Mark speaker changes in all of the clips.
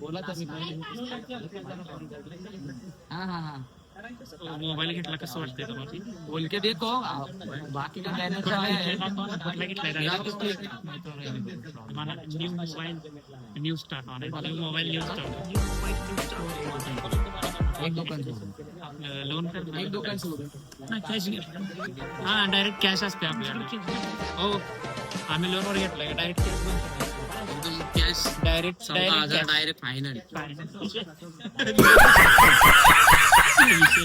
Speaker 1: बोला तर हाँ हाँ हाँ।
Speaker 2: मोबाईल घेतला कसं वाटतंय तुम्हाला
Speaker 1: बोल के देखो बाकी का कहने का है।
Speaker 2: कुठला घेतलाय दादा? मला new mobile new start new mobile new start
Speaker 1: एक दुकान से
Speaker 2: लोन कर
Speaker 1: एक दुकान से
Speaker 2: कॅश हा डायरेक्ट कॅश असते आपल्याकडे हो। आम्ही लोनवर घेतलाय डायरेक्ट कॅश डायरेक्ट
Speaker 1: हजार
Speaker 2: डायरेक्ट
Speaker 1: डायरेक्ट फायनल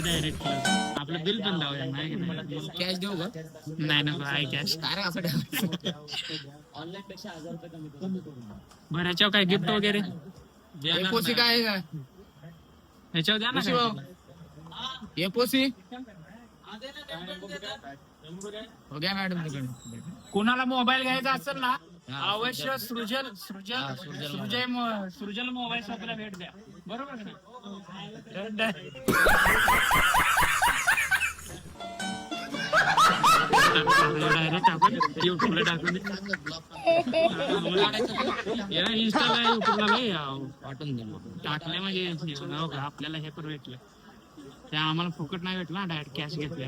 Speaker 2: डायरेक्ट आपलं बिल पण नाही नाही
Speaker 1: कॅश देऊ का?
Speaker 2: ना आहे कॅश
Speaker 1: काय रे असं ठेवायचं
Speaker 2: बरं ह्याच्यावर काय गिफ्ट वगैरे?
Speaker 1: एपोसी काय आहे? का
Speaker 2: ह्याच्यावर द्या ना.
Speaker 1: भाऊ. एपोसी हो गया मॅडम
Speaker 2: कोणाला मोबाईल घ्यायचा असेल ना? अवश्य सृजल सृजल
Speaker 1: हा, सृजल
Speaker 2: सृजय सृजल मोबाईल शॉपला भेट द्या. बरोबर का? डायरेक्ट आपण युट्यूबला टाकून इंस्टाला युट्यूबला नाही यावं.
Speaker 1: वाटून दे
Speaker 2: टाकले म्हणजे हो का? आपल्याला हे पण भेटलं. ते आम्हाला फुकट नाही भेटलं ना डायरेक्ट कॅश घेतल्या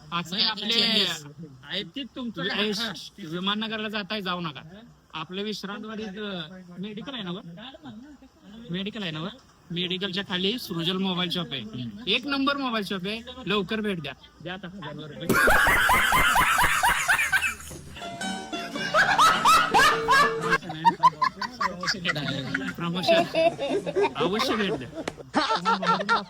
Speaker 2: असं आपले आहेत ते तुमचं विमाननगरला जाताय जाऊ नका. आपलं विश्रांतवाडीत मेडिकल आहे ना मेडिकल आहे ना मेडिकलच्या खाली सृजल मोबाईल शॉप आहे. एक नंबर मोबाईल शॉप आहे. लवकर भेट द्या. द्या. प्रमोशन अवश्य भेट द्या.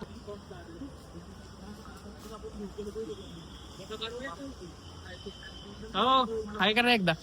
Speaker 2: हो काय करा एकदा?